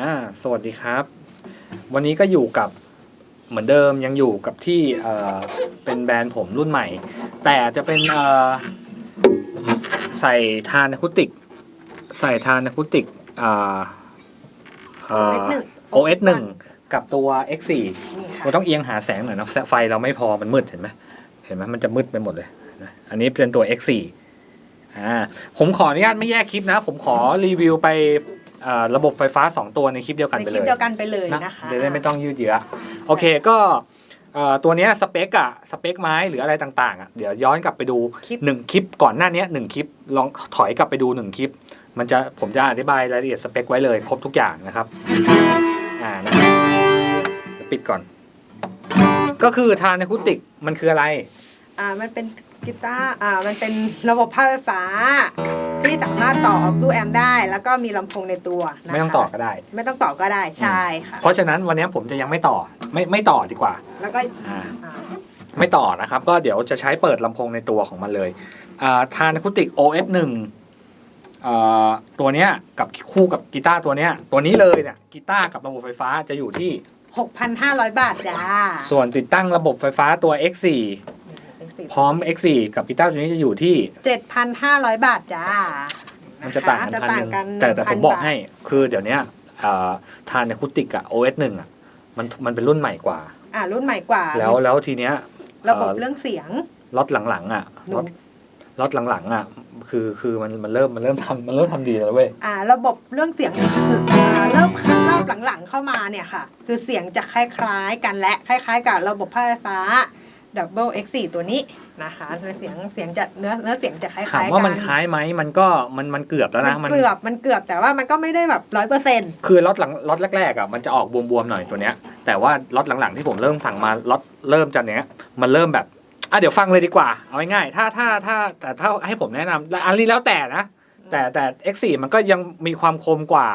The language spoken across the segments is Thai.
อ่าสวัสดีครับ วันนี้ก็อยู่กับเหมือนเดิมยังอยู่กับที่เอ่อเป็นแบรนด์ผมรุ่นใหม่ แต่จะเป็นเอ่อใส่ทานอะคูติก ใส่ทานอะคูติกอ่าเอ่อ OS 1กับตัว X4 นี่ค่ะเราต้องเอียงหาแสงหน่อยนะแสงไฟเราไม่พอมันมืดเห็นไหมเห็นไหมมันจะมืดไปหมดเลยนะอันนี้เป็นตัว X4 อ่าผมขออนุญาตไม่แยกคลิปนะ ผมขอรีวิวไปเอ่อ ระบบไฟฟ้า 2 ตัวในคลิปเดียวกันในไปคเลลิปยเดียวกันไปเลยนะนะคะจะได้ไม่ต้องยืดเยื้อโอเคก็เอ่อตัวเนี้ยสเปคอะสเปคไม้หรืออะไรต่างๆอะเดี๋ยวย้อนกลับไปดูคลิปหนึ่งคลิปก่อนหน้านี้หนึ่งคลิปลองถอยกลับไปดูหนึ่งคลิป มันจะผมจะอธิบายรายละเอียดสเปคไว้เลยครบทุกอย่างนะครับอ่านะครับเดี๋ยวปิดก่อน ก็คือทานในคุติกมันคืออะไร อ่ามันเป็นกีตาร์อ่ามันเป็นระบบภาพไฟฟ้า ที่สามารถต่อออกตู้แอมป์ได้ แล้วก็มีลำโพงในตัวนะคะไม่ต้องต่อก็ได้ ไม่ต้องต่อก็ได้ใช่ค่ะเพราะฉะนั้นวันนี้ผมจะยังไม่ต่อไม่ไม่ต่อดีกว่า แล้วก็อ่า อ่าไม่ต่อนะครับ ก็เดี๋ยวจะใช้เปิดลำโพงในตัวของมันเลยอ่าทานคุติก OF 1 อ่าตัวเนี้ยกับคู่กับกีตาร์ตัวเนี้ย ตัวนี้เลยเนี่ยกีตาร์กับระบบไฟฟ้าจะอยู่ที่ 6,500 บาทจ้าส่วนติดตั้งระบบไฟฟ้าตัว X4 พร้อม X4 กับกีตาร์ตัวนี้จะอยู่ที่ 7,500 บาทจ้า มัมันจะต่างกันพันหนึ่งแต่แต่ผมบอกให้คือเดี๋ยวเนี้ยเอ่อทานในคุติกอะ OS หนึ่งอะมันมันเป็นรุ่นใหม่กว่า อ่ารุ่นใหม่กว่าแล้วแล้วทีเนี้ยระบบเอ่อเรื่องเสียงล็อตหลังๆอะหนูล็อตล็อตหลังๆอะคือคือมันมันเริ่มมันเริ่มทำมันเริ่มทำดีแล้วเว้ยอ่า ระบบเรื่องเสียงอ่าเริ่มรอบหลังๆเข้ามาเนี่ยค่ะ คือเสียงจะคล้ายๆ กันและคล้าย ๆ กับระบบภา พไฟฟ้า Double X4 ตัวนี้นะคะเสียงเสียงจะเนื้อเนื้อเสียงจะคล้ายๆถามกันว่ามันคล้ายไหมมันก็มันมันเกือบแล้วนะมันเกือบมันเกือบแต่ว่ามันก็ไม่ได้แบบร้อยเปอร์เซ็นต์คือล็อตหลังล็อตแรกๆอะมันจะออกบวมๆหน่อยตัวเนี้ย แต่ว่าล็อตหลังๆที่ผมเริ่มสั่งมาล็อตเริ่มจากเนี้ย มันเริ่มแบบอะเดี๋ยวฟังเลยดีกว่า เอาง่ายๆถ้าถ้าถ้าแต่ถ้าให้ผมแนะนำและอันนี้แล้วแต่นะ แต่แต่ X4 มันก็ยังมีความคมกว่า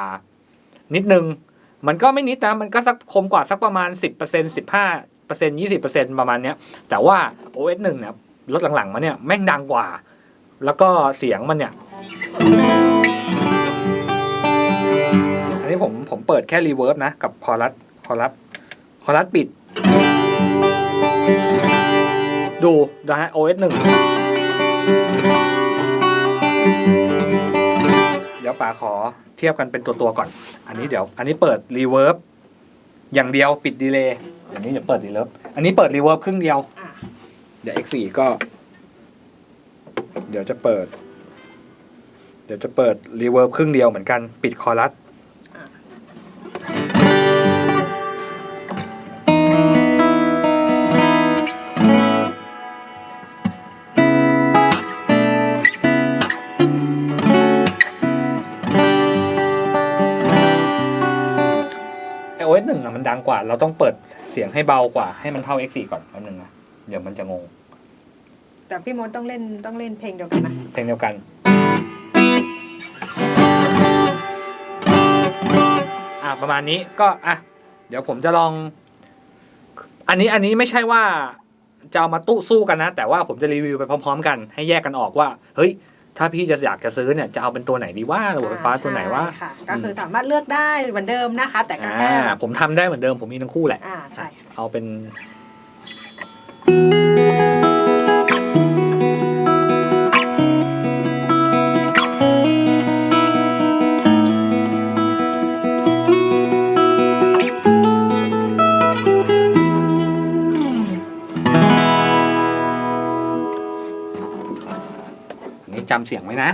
นิดนึง มันก็ไม่นิดนะ มันก็สักคมกว่าสักประมาณ 10% 15% 20%ปอร์เซ็นต์ประมาณเนี้ย แต่ว่า OS 1เนี่ยลดหลังๆมาเนี่ยแม่งดังกว่า แล้วก็เสียงมันเนี่ย อันนี้ผมผมเปิดแค่รีเวิร์บนะ กับคอรัสคอรัสคอรัสปิด ดูนะฮะ OS 1เดี๋ยวป๋าขอเทียบกันเป็นตัวตัวๆก่อน อันนี้เดี๋ยว อันนี้เปิดรีเวิร์บอย่างเดียวปิดดีเลย์ อย่างนี้เดี๋ยวเปิดรีเวิร์บอันนี้เปิดรีเวิร์บครึ่งเดียว อะเดี๋ยว X4 ก็ เดี๋ยวจะเปิด เดี๋ยวจะเปิดรีเวิร์บครึ่งเดียวเหมือนกัน ปิดคอรัสไอโอเอสหนึ่งอะมันดังกว่า เราต้องเปิด เสียงให้เบากว่า ให้มันเท่า X4 ก่อนแป๊บนึงนะเดี๋ยวมันจะงง แต่พี่มดต้องเล่นต้องเล่นเพลงเดียวกันนะเพลงเดียวกัน อะประมาณนี้ก็อะเดี๋ยวผมจะลอง อันนี้อันนี้ไม่ใช่ว่าจะเอามาตู้สู้กันนะ แต่ว่าผมจะรีวิวไปพร้อม ๆ กัน ให้แยกกันออกว่า เฮ้ย ถ้าพี่จะอยากจะซื้อเนี่ยจะเอาเป็นตัวไหนดีว่าระบบไฟฟ้าตัวไหนว่าใช่ค่ะก็คือสามารถเลือกได้เหมือนเดิมนะคะ แต่ก็อ่าแค่ผมทำได้เหมือนเดิมผมมีทั้งคู่แหละอ่าใช่ค่ะเอาเป็น จำเสียงไว้นะ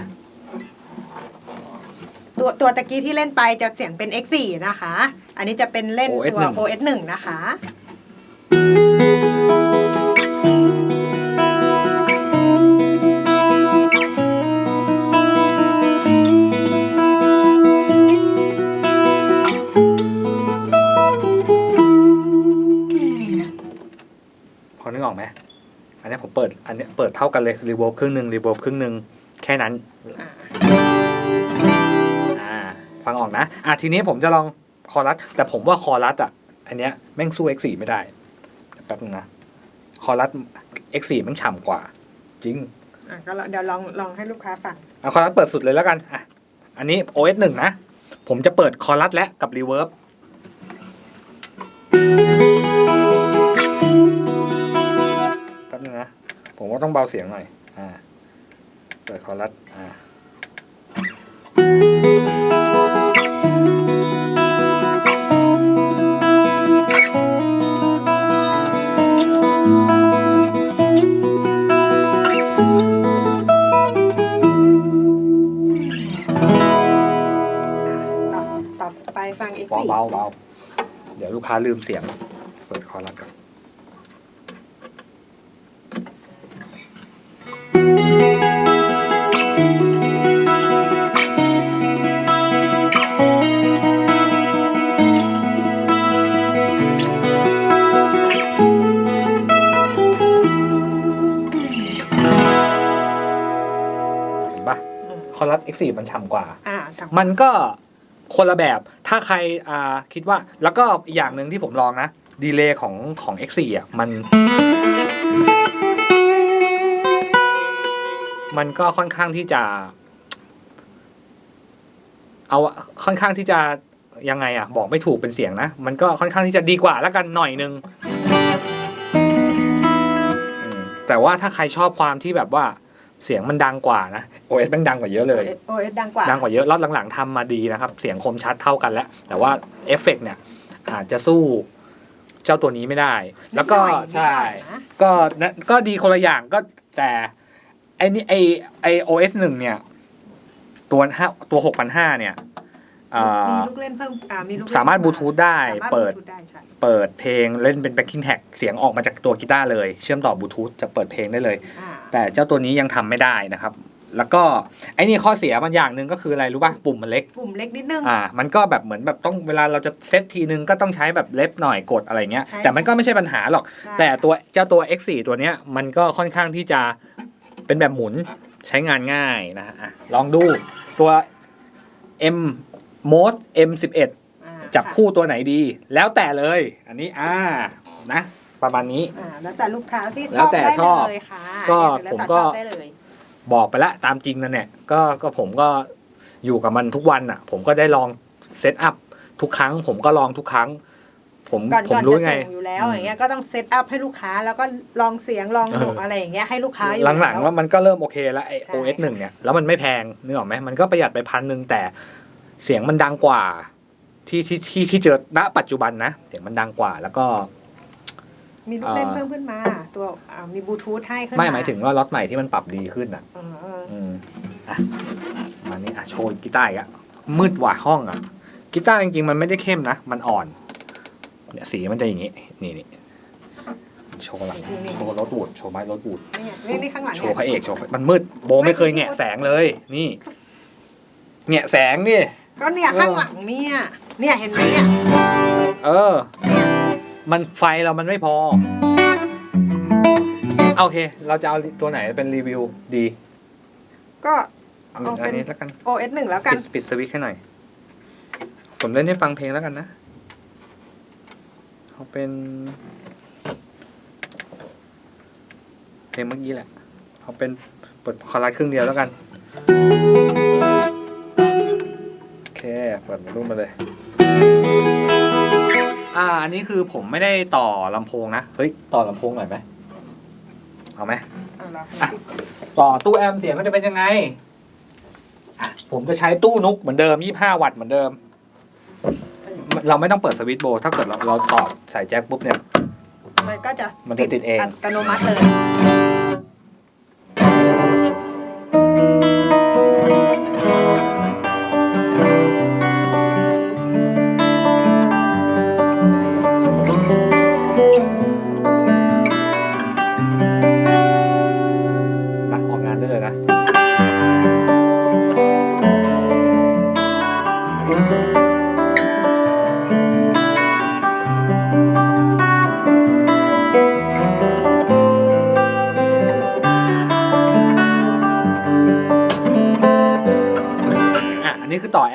ตัวตัวตะกี้ที่เล่นไปจะเสียงเป็น X4 นะคะ อันนี้จะเป็นเล่น OS ตัว1 OS 1 นะคะ พอนึกออกไหมอันนี้ผมเปิด อันนี้เปิดเท่ากันเลยรีโวลครึ่งหนึ่งรีโวลครึ่งหนึ่งแค่นั้นอ่าอ่าฟังออกนะอะทีนี้ผมจะลองคอรัส แต่ผมว่าคอรัสอะ อันเนี้ยแม่งสู้ X4 ไม่ได้แป๊บนึงนะคอรัส X4 แม่งฉ่ำกว่า จริงอะก็เดี๋ยวลองลองให้ลูกค้าฟังเอาคอรัสเปิดสุดเลยแล้วกันอะอันนี้ OS หนึ่งนะ ผมจะเปิดคอรัสและกับรีเวิร์บแป๊บนึงนะ ผมว่าต้องเบาเสียงหน่อย อ่าเปิดคอรัสอ่าต่อต่อไปฟัง X เบา4เบาเบาเดี๋ยวลูกค้าลืมเสียง เปิดคอรัสก่อน อรัส X4 มันฉ่ำกว่า อ่าช่างมันก็คนละแบบ ถ้าใครอ่าคิดว่า แล้วก็อีกอย่างหนึ่งที่ผมลองนะ ดีเลย์ของของ X4 อะ มัน มันก็ค่อนข้างที่จะ เอาค่อนข้างที่จะยังไงอะ บอกไม่ถูกเป็นเสียงนะ มันก็ค่อนข้างที่จะดีกว่าแล้วกันหน่อยนึงอืมแต่ว่าถ้าใครชอบความที่แบบว่า เสียงมันดังกว่านะ OS มันดังกว่าเยอะเลยโอเอสดังกว่าดังกว่าเยอะรอบหลังๆทำมาดีนะครับ เสียงคมชัดเท่ากันแล้ว แต่ว่าเอฟเฟกต์เนี่ยอาจจะสู้เจ้าตัวนี้ไม่ได้ แล้วก็นิดหน่อยใช่นิดหน่อยนะก็นะก็ดีคนละอย่างก็แต่ไอ้นี่ไอไอโอเอสหนึ่งเนี่ย ตัวห้าตัวหกพันห้าเนี่ยอ่ามีลูกเล่นเพิ่มอ่ามีลูกเล่นสามารถบลูทูธได้สามารถเปิดบลูทูธได้ใช่เปิดเพลงเล่นเป็นแบ็คกิ้งแท็กเสียงออกมาจากตัวกีตาร์เลย เชื่อมต่อบลูทูธจะเปิดเพลงได้เลยอ่า แต่เจ้าตัวนี้ยังทำไม่ได้นะครับ แล้วก็ไอ้นี่ข้อเสียมันอย่างหนึ่งก็คืออะไรรู้ป่ะปุ่มมันเล็ก ปุ่มเล็กนิดนึงอ่า มันก็แบบเหมือนแบบต้องเวลาเราจะเซตทีนึงก็ต้องใช้แบบเล็บหน่อยกดอะไรเงี้ยใช่แต่มันก็ไม่ใช่ปัญหาหรอกใช่แต่ตัวเจ้าตัว X4 ตัวเนี้ยมันก็ค่อนข้างที่จะเป็นแบบหมุนใช้งานง่ายนะฮะอะลองดูตัว M Mode M11 อ่าจับคู่ตัวไหนดี แล้วแต่เลย อันนี้อ่านะ ประมาณนี้ อ่าแล้วแต่ลูกค้าที่แล้ชวอบแต่ได้ชอบเลยค่ะก็แล้วผมแต่ก็ ชอบได้เลยบอกไปละตามจริงนะเนี่ยก็ก็ผมก็อยู่กับมันทุกวันอะ ผมก็ได้ลองเซตอัพทุกครั้ง ผมก็ลองทุกครั้ง ผมก่อนผมก่อนรู้จะไงส่งอยู่แล้วอืมอย่างเงี้ยก็ต้องเซตอัพให้ลูกค้าแล้วก็ลองเสียงลองหกเออออะไรอย่างเงี้ยให้ลูกค้าอยู่หลังๆแล้ว่ามันก็เริ่มโอเคแล้วไอ ใช่ OS หนึ่งเนี่ยแล้วมันไม่แพงนึกออกไหมมันก็ประหยัดไปพันหนึ่งแต่เสียงมันดังกว่า ที่ที่ที่ที่เจอณปัจจุบันนะ เสียงมันดังกว่า แล้วก็ มีลูกเล่นอ่าเพิ่มขึ้นมา ตัวอ่ามีบลูทูธให้ขึ้นไม่หมายถึงว่าล็อตใหม่ที่มันปรับดีขึ้นอะอืมอืมอะมานี่อะโชว์กีตาร์อีกอะมืดกว่าห้องอะกีตาร์จริงๆมันไม่ได้เข้มนะ มันอ่อนเนี่ยสีมันจะอย่างงี้นี่นี่โชว์หลังโชว์รถบูดโชว์ไม้รถบูดนี่นี่นี่ข้างหลังโชเนี่ว์ยพระเอกโชว์พระมันมืดโบไม่เคยแงะแสงเลย นี่แงะแสงนี่ก็เนี่ยข้างหลังเนี่ยเนี่ยเห็นไหมเนี่ยเออ มันไฟเรามันไม่พอโอเค เราจะเอาตัวไหนเป็นรีวิวดีก็เอาอัเป็น นนี้แล้วกัน OS หนึ่งแล้วกัปินดปิดสวิตช์ให้หน่อย ผมเล่นให้ฟังเพลงแล้วกันนะ เอาเป็น เพลงเมื่อกี้แหละ เอาเป็นเปิดคอรัสครึ่งเดียวแล้วกัน โอเค เปิดรูปมาเลย อ่าอันนี้คือผมไม่ได้ต่อลำโพงนะ เฮ้ย ต่อลำโพงหน่อยไหมเอาไหมเอาละอะต่อตู้แอมป์เสียงก็จะเป็นยังไงอะผมจะใช้ตู้นุกเหมือนเดิม 25 วัตต์เหมือนเดิม เราไม่ต้องเปิดสวิตช์โบว์ถ้าเกิดเราเราต่อใส่แจ็คปุ๊บเนี่ย มันก็จะมันจะติดเอง อัตโนมัติเลย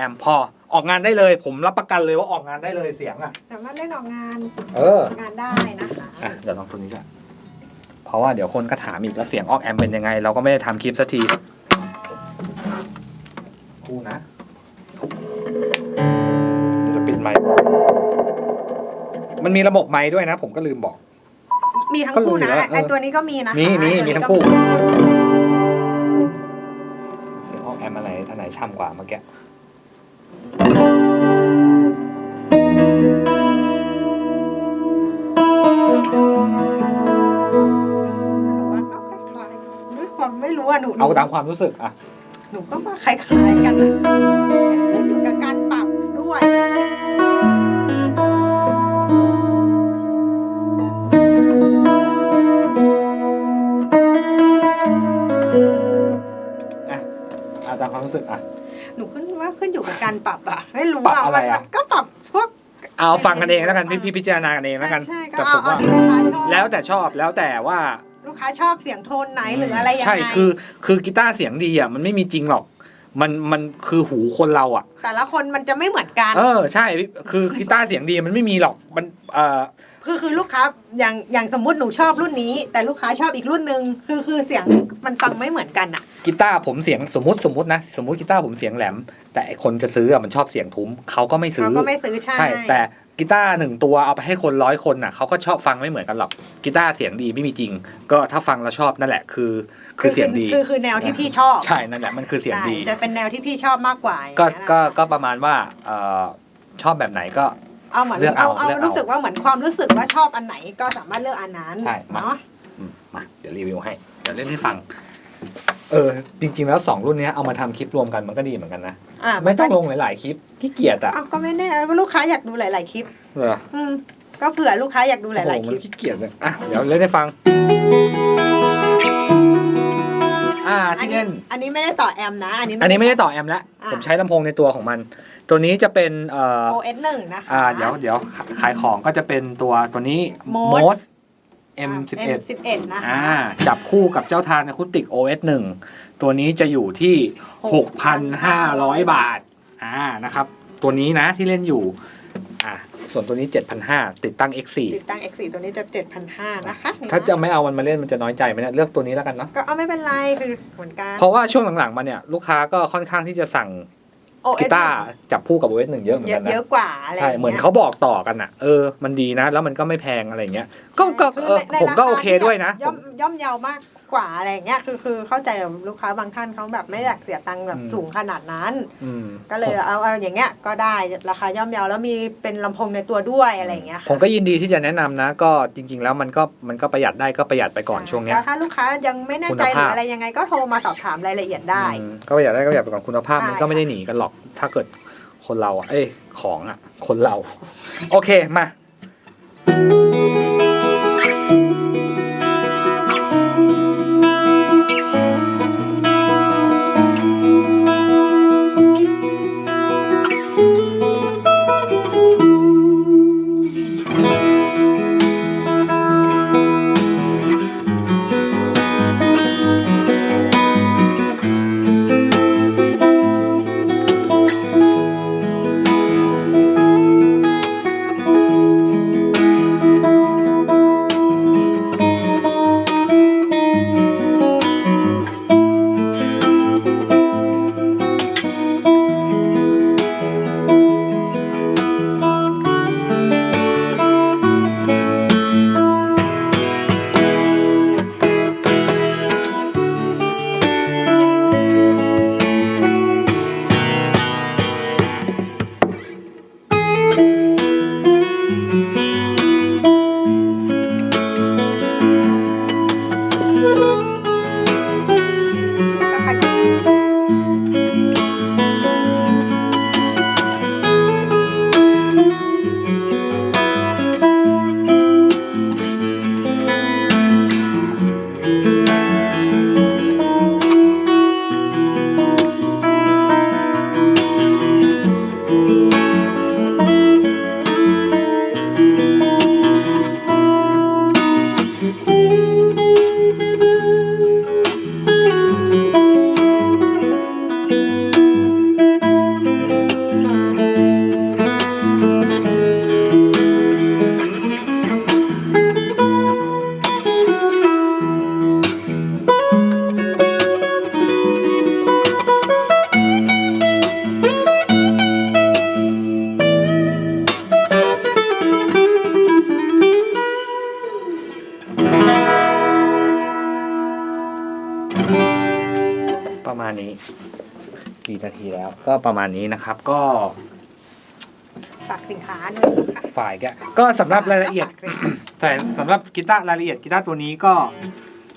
มป์พอออกงานได้เลย ผมรับประกันเลยว่าออกงานได้เลยเสียงอะ สามารถเล่นออกงานเออ งานได้นะคะอะเดี๋ยวลองตัวนี้ก่อนเพราะว่าเดี๋ยวคนก็ถามอีกแล้วเสียงออกแอมเป็นยังไง เราก็ไม่ได้ทำคลิปสักทีคู่นะเดี๋ยวปิดไมค์มันมีระบบไมค์ด้วยนะ ผมก็ลืมบอก มีทั้งก็รู้คู่อยู่นะแล้วเออ ไอตัวนี้ก็มีนะคะมีมีไอ้ตัวมีนี้ทั้งก็คู่เสียงออกแอมอะไรท่านไหนช่ำกว่าเมื่อกี้ หนูเอาตามความรู้สึกอะหนูก็ว่าคล้ายๆกันนะขึ้นอยู่กับการปรับด้วย อะเอาตามความรู้สึกอะ หนูขึ้นว่าขึ้นอยู่กับการปรับอะไม่รู้ปรับอะไรอะมันก็ปรับพวก เอาฟังกันเองแล้วกันพี่พี่พิจารณากันเองแล้วกันใช่ๆก็แต่เอาผมเอาว่า ที่ลูกค้าชอบแล้วแต่ชอบแล้วแต่ว่า ลูกค้าชอบเสียงโทนไหนหรืออะไรยังไง ใช่ คือ คือกีตาร์เสียงดีอะ มันไม่มีจริงหรอก มัน มันคือหูคนเราอะ แต่ละคนมันจะไม่เหมือนกัน เออ ใช่ คือกีตาร์เสียงดีมันไม่มีหรอก มัน เอ่อคือคือลูกค้าอย่างอย่างสมมุติหนูชอบรุ่นนี้ แต่ลูกค้าชอบอีกรุ่นหนึ่งคือคือเสียงมันฟังไม่เหมือนกันอะกีตาร์ผมเสียงสมมติสมมตินะสมมติกีตาร์ผมเสียงแหลม แต่ไอ้คนจะซื้ออะมันชอบเสียงทุ้มเขาก็ไม่ซื้เขาอก็ไม่ซื้อใช่ใช่แต่ กีตาร์หนึ่งตัวเอาไปให้คนร้อยคนน่ะเขาก็ชอบฟังไม่เหมือนกันหรอกกีตาร์เสียงดีไม่มีจริง ก็ถ้าฟังแล้วชอบนั่นแหละคือ คือเสียงดีคือคือแนวที่พี่ชอบใช่นั่นแหละมันคือเสียงดีใช่จะเป็นแนวที่พี่ชอบมากกว่าอย่างก็เงี้ยนะก็ก็ประมาณว่าเอ่อชอบแบบไหนก็เอาเหมือนเลือกเอาเอาเอาเลือกเอารู้สึกว่าเหมือนความรู้สึกว่าชอบอันไหนก็สามารถเลือกอันนั้นใช่มาเนาะอืมมาเดี๋ยวรีวิวให้เดี๋ยวเล่นให้ฟัง เออ จริง ๆ แล้วสองรุ่นเนี้ยเอามาทำคลิปรวมกันมันก็ดีเหมือนกันนะ อ่าไม่ต้องลงหลาย ๆ คลิปขี้เกียจอะอ้าวก็ไม่แน่ว่าลูกค้าอยากดูหลาย ๆ คลิป เหรออืม ก็เผื่อลูกค้าอยากดูหลาย โอ้ๆโหคมัลินป ขี้เกียจเลยอะเดี๋ยวเล่นให้ฟัง อ่าที่เล่น อันนี้ไม่ได้ต่อแอมนะ อันนี้ อันนี้ไม่ได้ต่อแอมแล้วอ่าผมใช้ลำโพงในตัวของมัน ตัวนี้จะเป็นเอ่อโอเอสหนึ่งนะคะ อ่าเดี๋ยวเดี๋ยวขายของก็จะเป็นตัวตัวนี้ Mose Mose M11 M11 นะคะ อ่าจับคู่กับเจ้าทานอะคูติก OS 1 ตัวนี้จะอยู่ที่ 6,500 บาทอ่านะครับ ตัวนี้นะที่เล่นอยู่อ่าส่วนตัวนี้ 7,500 ติดตั้ง X4 ติดตั้ง X4 ตัวนี้จะ 7,500 นะคะนี่นถ้าจะไม่เอามันมาเล่นมันจะน้อยใจไหมเนี่ยเลือกตัวนี้แล้วกันเนาะก็เอาไม่เป็นไรคือเหมือนกันเพราะว่าช่วงหลังๆมาเนี่ยลูกค้าก็ค่อนข้างที่จะสั่ง OS กีตาร์จับคู่กับ OS 1เยอะเหมือนเยกัอะนนะเยอะกว่าอะไรใช่ย่งงี้ยเหมือนเขาบอกต่อกันอะ เออมันดีนะ แล้วมันก็ไม่แพงอะไรเงี้ยก็ก็คือเออในในผมก็ราาโอเคด้วยนะย่อมย่อมเยาวมาก กว่าอะไรอย่างเงี้ยคือคือเข้าใจแบบลูกค้าบางท่านเขาแบบไม่อยากเสียตังค์แบบสูงขนาดนั้นอืมก็เลยเอาเอาอย่างเงี้ยก็ได้ราคาย่อมเยาแล้วมีเป็นลำโพงในตัวด้วยอะไรอย่างเงี้ยค่ะผมก็ยินดีที่จะแนะนำนะ ก็จริง ๆ แล้วมันก็มันก็ประหยัดได้ก็ประหยัดไปก่อนช่วงเนี้ยก็ถ้าลูกค้ายังไม่แน่ใจคุณหรืภาพออะไรยังไงก็โทรมาสอบถามรายละเอียดได้อืมก็ประหยัดได้ก็ประหยัดไปก่อนคุณภาพใช่มันก็ไม่ได้หนีกันหรอก ถ้าเกิดคนเราอะเอ้ยของอะ คนเรา โอเคมา ก็ประมาณนี้นะครับก็ฝากสินค้าด้วยนะคะฝ่ายแกก็สำหรับรายละเอียดฝากเลยแต่สำหรับกีตาร์รายละเอียดกีตาร์ตัวนี้ก็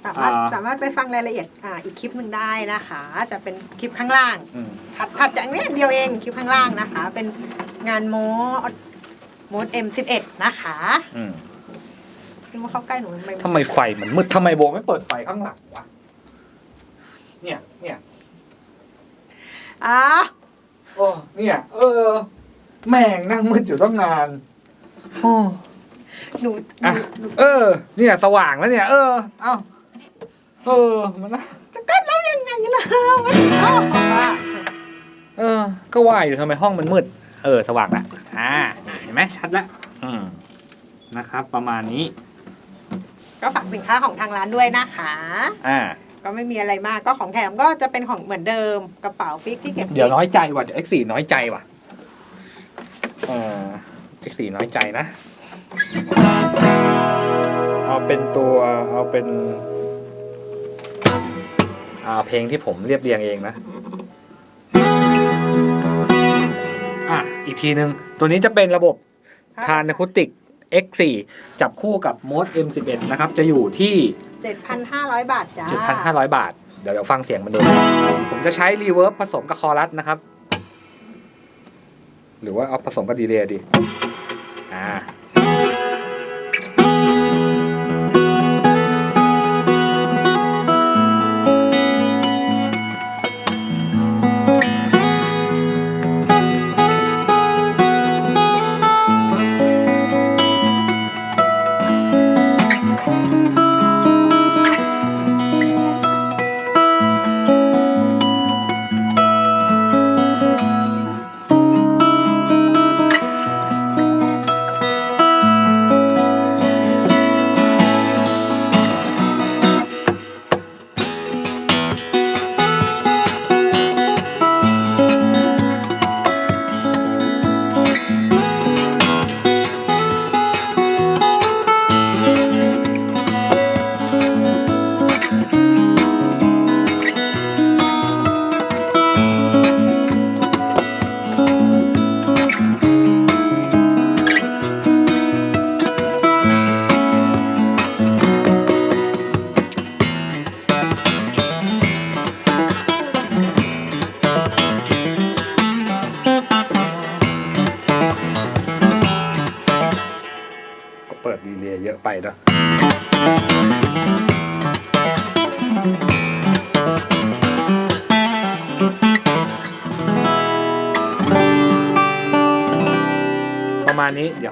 สามารถอ่า สามารถไปฟังรายละเอียดอ่าอีกคลิปหนึ่งได้นะคะ จะเป็นคลิปข้างล่างอืมถัดถัดจากนี้เดียวเองคลิปข้างล่างนะคะ เป็นงานโมดโมด M11 นะคะอืมที่ว่าเข้าใกล้หนูมันทำไมไฟมันมืดทำไมโบไม่เปิดไฟข้างหลังวะเนี่ยเนี่ย อะ โอ้เนี่ย เออ แม่งนั่งมืดอยู่ตั้งนานโอ้หนูหอะนูหนูเออ เนี่ยสว่างแล้วเนี่ย เออ เอ้าเออมันนะจะกัดแล้วยังไงล่ะมันชอบอะเออ ก็ว่าอยู่ทำไมห้องมันมืด เออ สว่างละอ่าเห็นไหมชัดละอืมนะครับ ประมาณนี้ ก็ฝากสินค้าของทางร้านด้วยนะคะ อ่า ก็ไม่มีอะไรมากก็ของแถมก็จะเป็นของเหมือนเดิมกระเป๋าฟิกที่เก็บเดี๋ยวน้อยใจว่ะเดี๋ยว X4 น้อยใจว่ะเออ X4 น้อยใจนะ เอาเป็นตัวเอาเป็นอ่าเพลงที่ผมเรียบเรียงเองนะ อะ อีกทีหนึ่งตัวนี้จะเป็นระบบทานอะคูติก X4 จับคู่กับ m o d M11 นะครับจะอยู่ที่ 7,500 บาทจ้า7,500 บาท เดี๋ยวเดี๋ยวฟังเสียงมันดู ผมจะใช้รีเวิร์บผสมกับคอรัสนะครับ หรือว่าเอาผสมกับดีเลย์ดีอ่า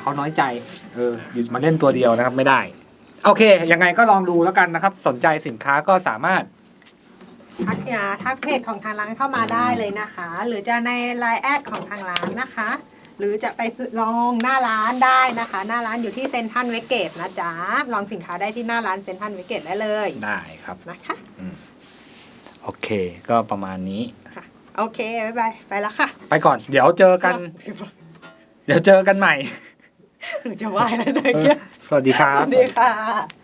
เดี๋ยวเขาน้อยใจ เออหยุดมาเล่นตัวเดียวนะครับ ไม่ได้ โอเค ยังไงก็ลองดูแล้วกันนะครับ สนใจสินค้าก็สามารถ ทักอ่าทักเพจของทางร้านเข้ามาได้เลยนะคะ หรือจะในไลน์แอดของทางร้านนะคะ หรือจะไปซื้อลองหน้าร้านได้นะคะ หน้าร้านอยู่ที่เซนทรันเวสเกตนะจ๊ะลองสินค้าได้ที่หน้าร้านเซนทรันเวสเกตได้เลยได้ครับ นะคะ โอเค ก็ประมาณนี้ค่ะโอเคบ๊ายบายไปแล้วค่ะไปก่อน เดี๋ยวเจอกัน เดี๋ยวเจอกันใหม่ หนูจะไหวแล้วนะเนี่ยสวัสดีครัสบวัสดีค่ะ